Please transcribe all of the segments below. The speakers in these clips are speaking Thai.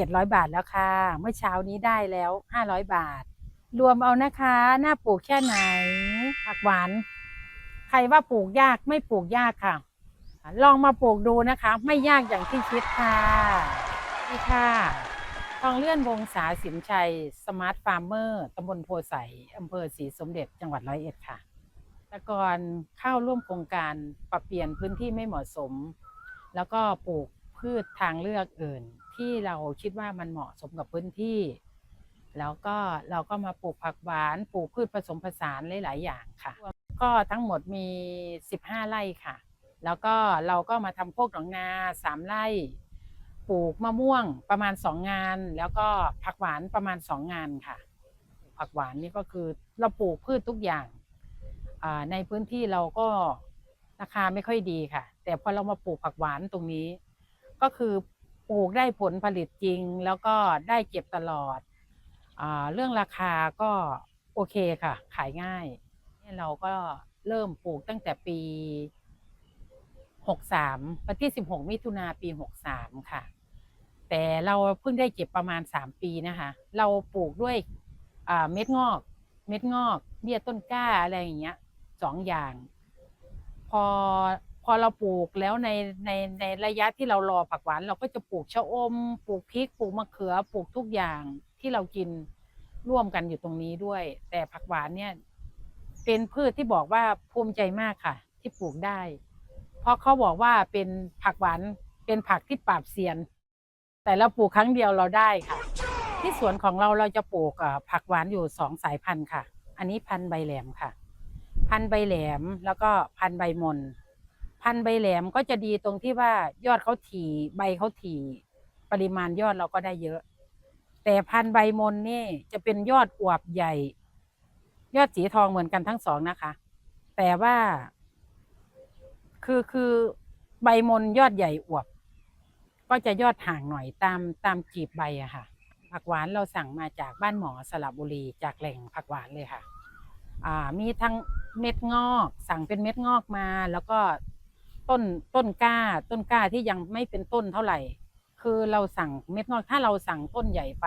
700 บาทแล้วค่ะ เมื่อเช้านี้ได้แล้ว 500 บาท รวมเอานะคะ หน้าปลูกแค่ไหน ผักหวาน ใครว่าปลูกยากไม่ปลูกยากค่ะ ลองมาปลูกดูนะคะ ไม่ยากอย่างที่คิดค่ะนี่ค่ะทองเลื่อนวงศาสินชัย สมาร์ทฟาร์มเมอร์ตำบลโพไสอำเภอศรีสมเด็จจังหวัดร้อยเอ็ดค่ะแต่ก่อนเข้าร่วมโครงการปรับเปลี่ยนพื้นที่ไม่เหมาะสม แล้วก็ปลูกพืชทางเลือกอื่น ที่เราคิดว่ามันเหมาะสมกับพื้นที่ แล้วก็เราก็มาปลูกผักหวานปลูกพืชผสมผสานหลาย ๆ อย่างค่ะ ก็ทั้งหมดมี 15 ไร่ค่ะ แล้วก็เราก็มาทำโคกหนองนาสามไร่ปลูกมะม่วงประมาณสองงาน แล้วก็ผักหวานประมาณสองงานค่ะ ผักหวานนี่ก็คือเราปลูกพืชทุกอย่างในพื้นที่เราก็ราคาไม่ค่อยดีค่ะ แต่พอเรามาปลูกผักหวานตรงนี้ ก็คือ ปลูกได้ผลผลิตจริง แล้วก็ได้เก็บตลอดอเรื่องราคาก็โอเคค่ะ ขายง่ายเราก็เริ่มปลูกตั้งแต่ปี 63วันที่ 16 มิถุนาปี 63 ค่ะ แต่เราเพิ่งได้เก็บประมาณ 3 ปีนะคะ เราปลูกด้วยเม็ดงอก เม็ดงอกเบี้ยต้นกล้าอะไรอย่างเงี้ยสองอย่าง พอพ อเราปลูกแล้วในในในระยะที่เรารอผักหวานเราก็จะปลูกชะอม ปลูกพริกปลูกมะเขือปลูกทุกอย่างที่เรากินร่วมกันอยู่ตรงนี้ด้วย แต่ผักหวานเนี่ยเป็นพืชที่บอกว่าภูมิใจมากค่ะ ที่ปลูกได้ เพราะเขาบอกว่าเป็นผักหวานเป็นผักที่ปราบเซียน แต่เราปลูกครั้งเดียวเราได้ค่ะ ที่สวนของเราเราจะปลูกผักหวานอยู่สองสายพันธุ์ค่ะ อันนี้พันธุ์ใบแหลมค่ะ พันธุ์ใบแหลมแล้วก็พันธุ์ใบมน พันใบแหลมก็จะดีตรงที่ว่ายอดเขาถี่ใบเขาถี่ปริมาณยอดเราก็ได้เยอะ แต่พันใบมนนี่จะเป็นยอดอวบใหญ่ ยอดสีทองเหมือนกันทั้งสองนะคะ แต่ว่า คือคือใบมนยอดใหญ่อวบ ก็จะยอดห่างหน่อยตามตามจีบใบอะค่ะ ผักหวานเราสั่งมาจากบ้านหมอสระบุรีจากแหล่งผักหวานเลยค่ะ อ่ามีทั้งเม็ดงอก สั่งเป็นเม็ดงอกมา แล้วก็ ต้นต้นกล้าต้นกล้าที่ยังไม่เป็นต้นเท่าไหร่ คือเราสั่งเม็ดงอกถ้าเราสั่งต้นใหญ่ไป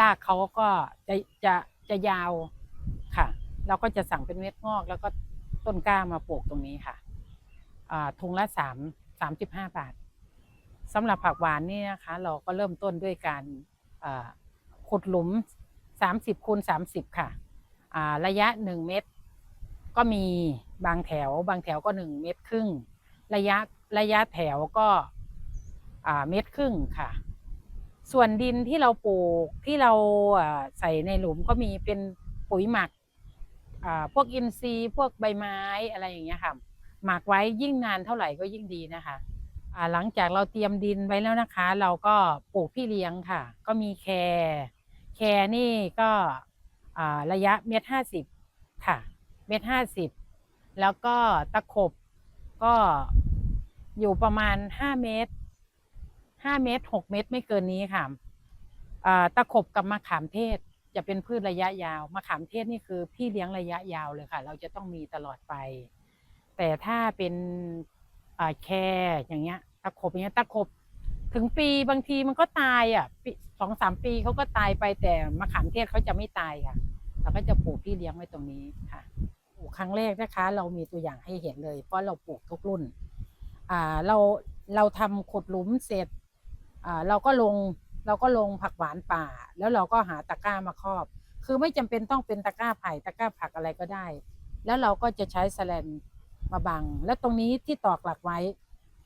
รากเขาก็จะจะจะยาวค่ะ เราก็จะสั่งเป็นเม็ดงอก แล้วก็ต้นกล้ามาปลูกตรงนี้ค่ะอ่าถุงละสามสามสิบห้าบาทสำหรับผักหวานนี่นะคะ เราก็เริ่มต้นด้วยการขุดหลุมสามสิบคูณสามสิบค่ะระยะหนึ่งเมตร ก็มีบางแถว บางแถวก็หนึ่งเมตรครึ่ง ระยะระยะแถวก็เมตรครึ่งค่ะ ส่วนดินที่เราปลูกที่เราใส่ในหลุมก็มีเป็นปุ๋ยหมักพวกอินทรีย์พวกใบไม้อะไรอย่างเงี้ยค่ะหมักไว้ยิ่งนานเท่าไหร่ก็ยิ่งดีนะคะหลังจากเราเตรียมดินไว้แล้วนะคะ เราก็ปลูกพี่เลี้ยงค่ะ ก็มีแครแครนี่ก็ระยะเมตรห้าสิบค่ะ เมตรห้าสิบแล้วก็ตะขบก็ อยู่ประมาณห้าเมตรห้าเมตรหกเมตรไม่เกินนี้ค่ะตะขบกับมะขามเทศจะเป็นพืชระยะยาวมะขามเทศนี่คือพี่เลี้ยงระยะยาวเลยค่ะ เราจะต้องมีตลอดไป แต่ถ้าเป็นแคร์อย่างเงี้ย ตะขบอย่างเงี้ยตะขบถึงปีบางทีมันก็ตายอะสองสามปีเขาก็ตายไปแต่มะขามเทศเขาจะไม่ตายค่ะเราก็จะปลูกพี่เลี้ยงไว้ตรงนี้ค่ะปลูกครั้งแรกนะคะ เรามีตัวอย่างให้เห็นเลย เพราะเราปลูกทุกรุ่น อ่าเราเราทำขุดหลุมเสร็จอ่าเราก็ลงเราก็ลงผักหวานป่า แล้วเราก็หาตะกร้ามาครอบ คือไม่จำเป็นต้องเป็นตะกร้าไผ่ตะกร้าผักอะไรก็ได้ แล้วเราก็จะใช้แสแลนมาบัง แล้วตรงนี้ที่ตอกหลักไว้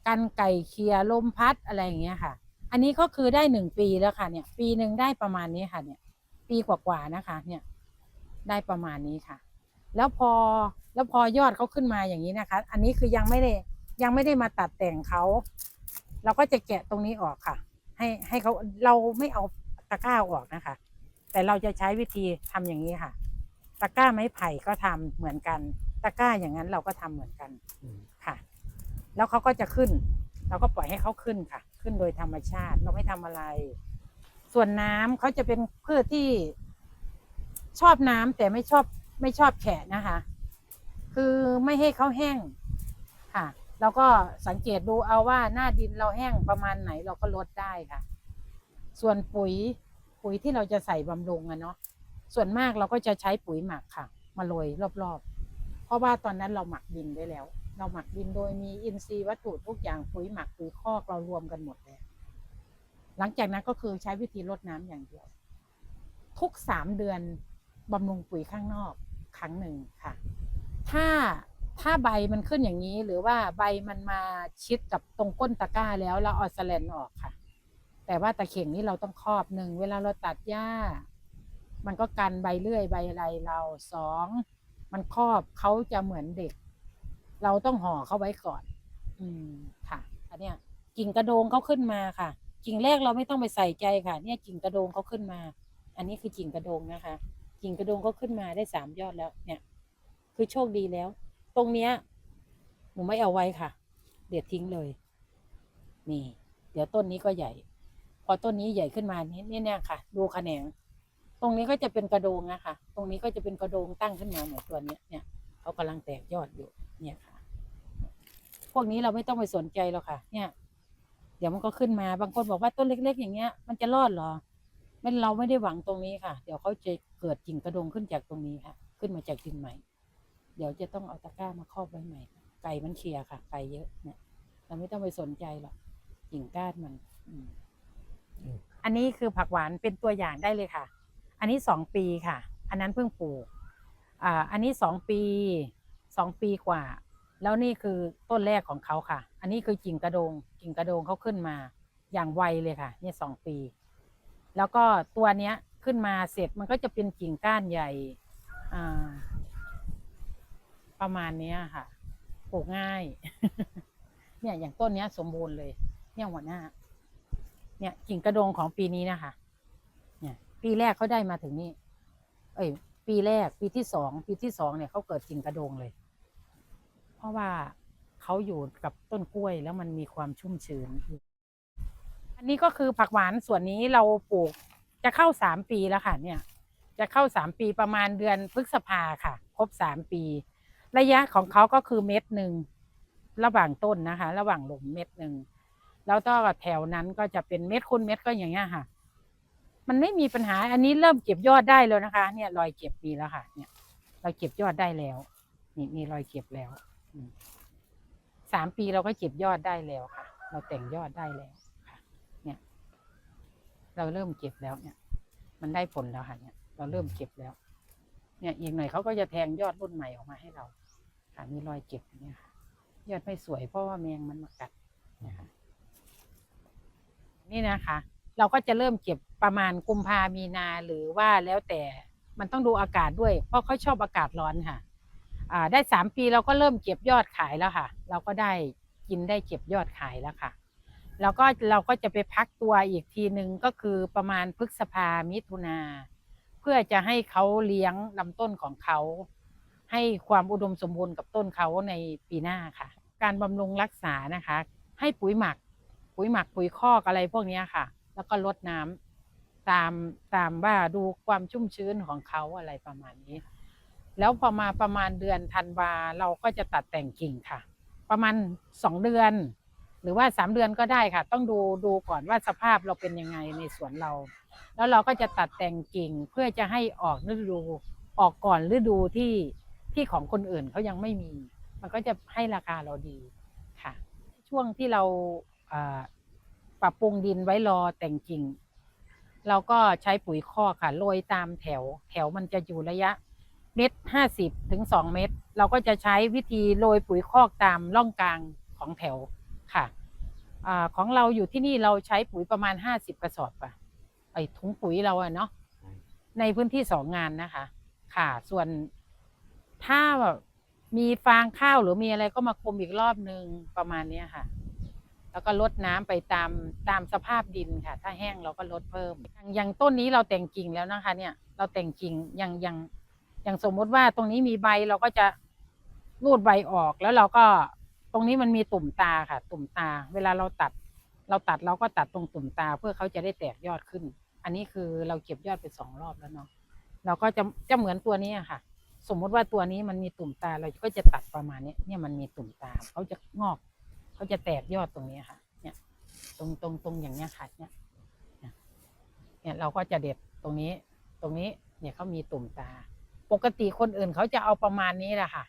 กันไก่เคียลมพัดอะไรอย่างเงี้ยค่ะ อันนี้ก็คือได้หนึ่งปีแล้วค่ะเนี่ย ปีหนึ่งได้ประมาณนี้ค่ะเนี่ย ปีกว่าๆนะคะ เนี่ยได้ประมาณนี้ค่ะ แล้วพอแล้วพอยอดเขาขึ้นมาอย่างนี้นะคะ อันนี้คือยังไม่ได้ ยังไม่ได้มาตัดแต่งเขาเราก็จะแกะตรงนี้ออกค่ะ ให้ให้เขาเราไม่เอาตะกร้าออกนะคะ แต่เราจะใช้วิธีทำอย่างนี้ค่ะ ตะกร้าไม้ไผ่ก็ทำเหมือนกัน ตะกร้าอย่างนั้นเราก็ทำเหมือนกันค่ะ แล้วเขาก็จะขึ้น เราก็ปล่อยให้เขาขึ้นค่ะ ขึ้นโดยธรรมชาติเราไม่ทำอะไร ส่วนน้ำเขาจะเป็นพืชที่ชอบน้ำแต่ไม่ชอบไม่ชอบแฉะนะคะ คือไม่ให้เขาแห้งค่ะ เราก็สังเกตดูเอาว่าหน้าดินเราแห้งประมาณไหนเราก็ลดได้ค่ะ ส่วนปุ๋ยปุ๋ยที่เราจะใส่บำรุงอะเนาะส่วนมากเราก็จะใช้ปุ๋ยหมักค่ะ มาโรยรอบๆ เพราะว่าตอนนั้นเราหมักดินไว้แล้ว เราหมักดินโดยมีอินทรีย์วัตถุทุกอย่างปุ๋ยหมักปุ๋ยคอกเรารวมกันหมดแล้วหลังจากนั้นก็คือใช้วิธีรดน้ำอย่างเดียว ทุกสามเดือนบำรุงปุ๋ยข้างนอกครั้งหนึ่งค่ะ ถ้า ถ้าใบมันขึ้นอย่างนี้หรือว่าใบมันมาชิดกับตรงก้นตะกร้าแล้วเราเอาสแลนออกค่ะ แต่ว่าตะเข่งนี้เราต้องครอบหนึ่งเวลาเราตัดหญ้า มันก็กันใบเลื่อยใบอะไรเราสองมันครอบเขาจะเหมือนเด็ก เราต้องห่อเขาไว้ก่อน อืมค่ะ อันเนี้ยกิ่งกระโดงเขาขึ้นมาค่ะ กิ่งแรกเราไม่ต้องไปใส่ใจค่ะ เนี่ยกิ่งกระโดงเขาขึ้นมา อันนี้คือกิ่งกระโดงนะคะ กิ่งกระโดงก็ขึ้นมาได้สามยอดแล้ว เนี่ย คือโชคดีแล้ว ตรงเนี้ยหนูไม่เอาไว้ค่ะ เด็ดทิ้งเลย นี่ เดี๋ยวต้นนี้ก็ใหญ่ พอต้นนี้ใหญ่ขึ้นมานี่นี่เนี่ยค่ะ ดูแขนง ตรงนี้ก็จะเป็นกระโดงนะคะ ตรงนี้ก็จะเป็นกระโดงตั้งขึ้นมาเหมือนตัวเนี้ยเนี่ยเขากำลังแตกยอดอยู่ เนี่ยค่ะ พวกนี้เราไม่ต้องไปสนใจหรอกค่ะ เนี่ย เดี๋ยวมันก็ขึ้นมา บางคนบอกว่าต้นเล็ก ๆ อย่างเงี้ย มันจะรอดเหรอไม่เราไม่ได้หวังตรงนี้ค่ะ เดี๋ยวเขาจะเกิดกิ่งกระโดงขึ้นจากตรงนี้ค่ะ ขึ้นมาจากดินใหม่ เดี๋ยวจะต้องเอาตะกร้ามาครอบไว้ใหม่ ไก่มันเคลียร์ค่ะ ไก่เยอะเนี่ยเราไม่ต้องไปสนใจหรอกกิ่งก้านมันอืมอันนี้คือผักหวานเป็นตัวอย่างได้เลยค่ะ อันนี้สองปีค่ะ อันนั้นเพิ่งปลูกอ่าอันนี้สองปีสองปีกว่า แล้วนี่คือต้นแรกของเขาค่ะ อันนี้คือกิ่งกระโดง กิ่งกระโดงเขาขึ้นมาอย่างไวเลยค่ะ เนี่ยสองปี แล้วก็ตัวเนี้ยขึ้นมาเสร็จมันก็จะเป็นกิ่งก้านใหญ่อ่า ประมาณนี้ค่ะ ปลูกง่าย เนี่ยอย่างต้นเนี้ย สมบูรณ์เลย เนี่ยหัวหน้า เนี่ยกิ่งกระโดงของปีนี้นะคะ เนี่ย ปีแรกเขาได้มาถึงนี่ เอ้ย ปีแรก ปีที่สอง ปีที่สองเนี่ยเขาเกิดกิ่งกระโดงเลย เพราะว่าเขาอยู่กับต้นกล้วยแล้วมันมีความชุ่มชื้น อันนี้ก็คือผักหวานส่วนนี้เราปลูกจะเข้าสามปีแล้วค่ะ เนี่ย จะเข้าสามปีประมาณเดือนพฤษภาค่ะ ครบสามปี ระยะของเขาก็คือเม็ดหนึ่งระหว่างต้นนะคะ ระหว่างหลุมเม็ดหนึ่งแล้วก็แถวนั้นก็จะเป็นเม็ดคูณเม็ดก็อย่างเงี้ยค่ะ มันไม่มีปัญหา อันนี้เริ่มเก็บยอดได้แล้วนะคะ เนี่ยรอยเก็บมีแล้วค่ะ เนี่ย เราเก็บยอดได้แล้ว นี่มีรอยเก็บแล้วสามปีเราก็เก็บยอดได้แล้วค่ะ เราแต่งยอดได้แล้วค่ะ เนี่ย เราเริ่มเก็บแล้วเนี่ย มันได้ผลแล้วค่ะ เนี่ย เราเริ่มเก็บแล้ว เนี่ยอีกหน่อยเขาก็จะแทงยอดรุ่นใหม่ออกมาให้เรา ค่ะ มีรอยเก็บเนี่ยค่ะยอดไม่สวยเพราะว่าแมงมันมากัดนะคะนี่นะคะ เราก็จะเริ่มเก็บประมาณกุมภามีนาหรือว่าแล้วแต่มันต้องดูอากาศด้วย เพราะเขาชอบอากาศร้อนค่ะได้สามปีเราก็เริ่มเก็บยอดขายแล้วค่ะ เราก็ได้กินได้เก็บยอดขายแล้วค่ะ แล้วก็เราก็จะไปพักตัวอีกทีหนึ่งก็คือประมาณพฤษภามิถุนาเพื่อจะให้เขาเลี้ยงลำต้นของเขา ให้ความอุดมสมบูรณ์กับต้นเขาในปีหน้าค่ะ การบำรุงรักษานะคะ ให้ปุ๋ยหมัก ปุ๋ยหมักปุ๋ยคอกอะไรพวกนี้ค่ะ แล้วก็ลดน้ำตามตามว่าดูความชุ่มชื้นของเขาอะไรประมาณนี้ แล้วพอมาประมาณเดือนธันวาเราก็จะตัดแต่งกิ่งค่ะ ประมาณสองเดือน หรือว่าสามเดือนก็ได้ค่ะ ต้องดูดูก่อนว่าสภาพเราเป็นยังไงในสวนเรา แล้วเราก็จะตัดแต่งกิ่งเพื่อจะให้ออกฤดูออกก่อนฤดูที่ ที่ของคนอื่นเขายังไม่มี มันก็จะให้ราคาเราดีค่ะ ช่วงที่เราอ่าปรับปรุงดินไว้รอแต่งกิ่ง เราก็ใช้ปุ๋ยคอกค่ะโรยตามแถว แถวมันจะอยู่ระยะเม็ดห้าสิบถึงสองเม็ดเราก็จะใช้วิธีโรยปุ๋ยคอกตามร่องกลางของแถวค่ะอาของเราอยู่ที่นี่เราใช้ปุ๋ยประมาณห้าสิบกระสอบค่ะไอถุงปุ๋ยเราอะเนาะในพื้นที่สองงานนะคะ ค่ะ ส่วน ถ้าแบบมีฟางข้าวหรือมีอะไรก็มาคลุมอีกรอบนึงประมาณเนี้ยค่ะ แล้วก็ลดน้ำไปตามตามสภาพดินค่ะ ถ้าแห้งเราก็ลดเพิ่มอย่างอย่างต้นนี้เราแต่งกิ่งแล้วนะคะ เนี่ย เราแต่งกิ่งอย่างอย่างอย่างสมมุติว่าตรงนี้มีใบเราก็จะรูดใบออกแล้วเราก็ตรงนี้มันมีตุ่มตาค่ะ ตุ่มตา เวลาเราตัด เราตัดเราก็ตัดตรงตุ่มตา เพื่อเขาจะได้แตกยอดขึ้น อันนี้คือเราเก็บยอดไปสองรอบแล้วเนาะเราก็จะจะเหมือนตัวนี้ค่ะ สมมติว่าตัวนี้มันมีตุ่มตาเราก็จะตัดประมาณนี้เนี่ยมันมีตุ่มตาเขาจะงอกเขาจะแตกยอดตรงนี้ค่ะ เนี่ย ตรงตรงตรงอย่างเนี้ยค่ะเนี่ยเนี่ยเราก็จะเด็ดตรงนี้ ตรงนี้เนี่ยเขามีตุ่มตา ปกติคนอื่นเขาจะเอาประมาณนี้แหละค่ะ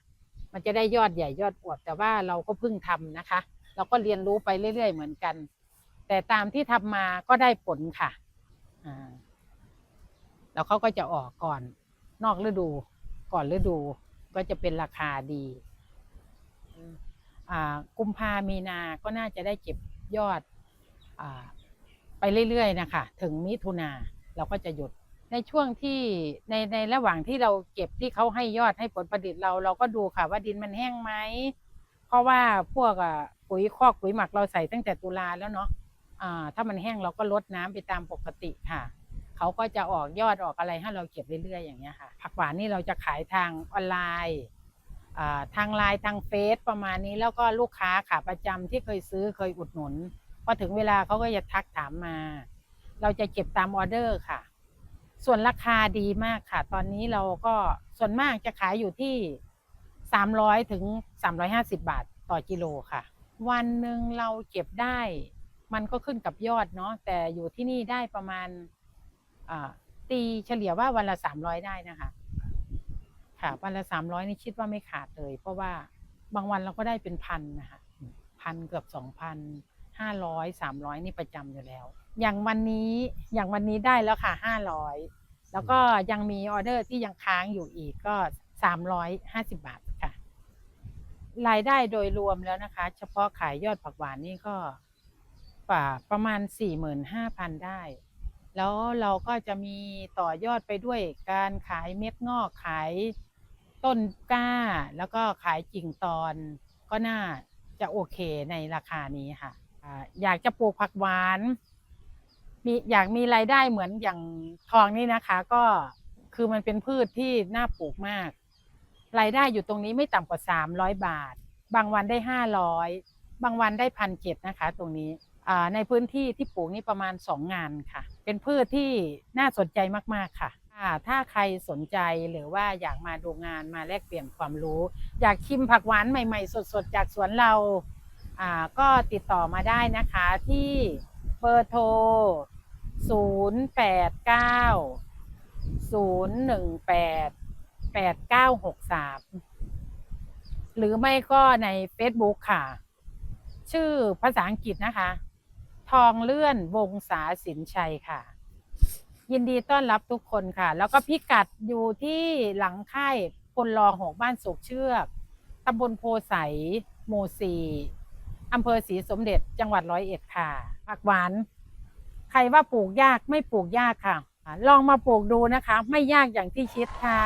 มันจะได้ยอดใหญ่ยอดอวบแต่ว่าเราก็เพิ่งทำนะคะ เราก็เรียนรู้ไปเรื่อย ๆ เหมือนกัน แต่ตามที่ทำมาก็ได้ผลค่ะอ่าแล้วเขาก็จะออกก่อนนอกฤดู ก่อนฤดูก็จะเป็นราคาดีอ่ากุมภามีนาก็น่าจะได้เก็บยอดอ่าไปเรื่อยๆนะคะถึงมิถุนาเราก็จะหยุดในช่วงที่ในในระหว่างที่เราเก็บที่เขาให้ยอดให้ผลผลิตเราเราก็ดูค่ะว่าดินมันแห้งไหมเพราะว่าพวกปุ๋ยคอกปุ๋ยหมักเราใส่ตั้งแต่ตุลาแล้วเนาะอ่าถ้ามันแห้งเราก็ลดน้ำไปตามปกติค่ะ เขาก็จะออกยอดออกอะไรให้เราเก็บเรื่อยๆ อย่างเงี้ยค่ะ ผักหวานนี่เราจะขายทางออนไลน์ทางไลน์ทางเฟซประมาณนี้แล้วก็ลูกค้าขาประจำที่เคยซื้อเคยอุดหนุนพอถึงเวลาเขาก็จะทักถามมา เราจะเก็บตามออเดอร์ค่ะ ส่วนราคาดีมากค่ะ ตอนนี้เราก็ส่วนมากจะขายอยู่ที่ 300ถึง350 บาทต่อกิโลค่ะ วันหนึ่งเราเก็บได้ มันก็ขึ้นกับยอดเนาะแต่อยู่ที่นี่ได้ประมาณ ตีเฉลี่ยว่าวันละ300ได้นะคะ ค่ะ วันละ300นี่คิดว่าไม่ขาดเลย เพราะว่าบางวันเราก็ได้เป็นพันนะคะพันเกือบสองพันห้าร้อยสามร้อยนี่ประจำอยู่แล้ว อย่างวันนี้อย่างวันนี้ได้แล้วค่ะห้าร้อยแล้วก็ยังมีออเดอร์ที่ยังค้างอยู่อีกก็สามร้อยห้าสิบบาทค่ะ รายได้โดยรวมแล้วนะคะ เฉพาะขายยอดผักหวานนี่ก็ป่าประมาณสี่หมื่นห้าพันได้ แล้วเราก็จะมีต่อยอดไปด้วยการขายเม็ดงอกขายต้นกล้า แล้วก็ขายกิ่งตอนก็น่าจะโอเคในราคานี้ค่ะอยากจะปลูกผักหวานมีอยากมีรายได้เหมือนอย่างทองนี่นะคะ ก็คือมันเป็นพืชที่น่าปลูกมาก รายได้อยู่ตรงนี้ไม่ต่ำกว่าสามร้อยบาท บางวันได้ห้าร้อยบางวันได้พันเจ็ดนะคะ ตรงนี้ในพื้นที่ที่ปลูกนี่ประมาณสองงานค่ะ เป็นพืชที่น่าสนใจมาก ๆ ค่ะ ถ้าใครสนใจหรือว่าอยากมาดูงานมาแลกเปลี่ยนความรู้ อยากชิมผักหวานใหม่ ๆ สด ๆ จากสวนเราอ่าก็ติดต่อมาได้นะคะที่เบอร์โทร 0 8 9 0 1 8 8 9 6 3 หรือไม่ก็ใน Facebook ค่ะ ชื่อภาษาอังกฤษนะคะ ทองเลื่อนวงศาสินชัยค่ะ ยินดีต้อนรับทุกคนค่ะ แล้วก็พิกัดอยู่ที่หลังค่ายพลรอหกบ้านโศกเชือกตำบลโพไสหมู่สี่อำเภอศรีสมเด็จจังหวัดร้อยเอ็ดค่ะผักหวาน ใครว่าปลูกยากไม่ปลูกยากค่ะ ลองมาปลูกดูนะคะ ไม่ยากอย่างที่คิดค่ะ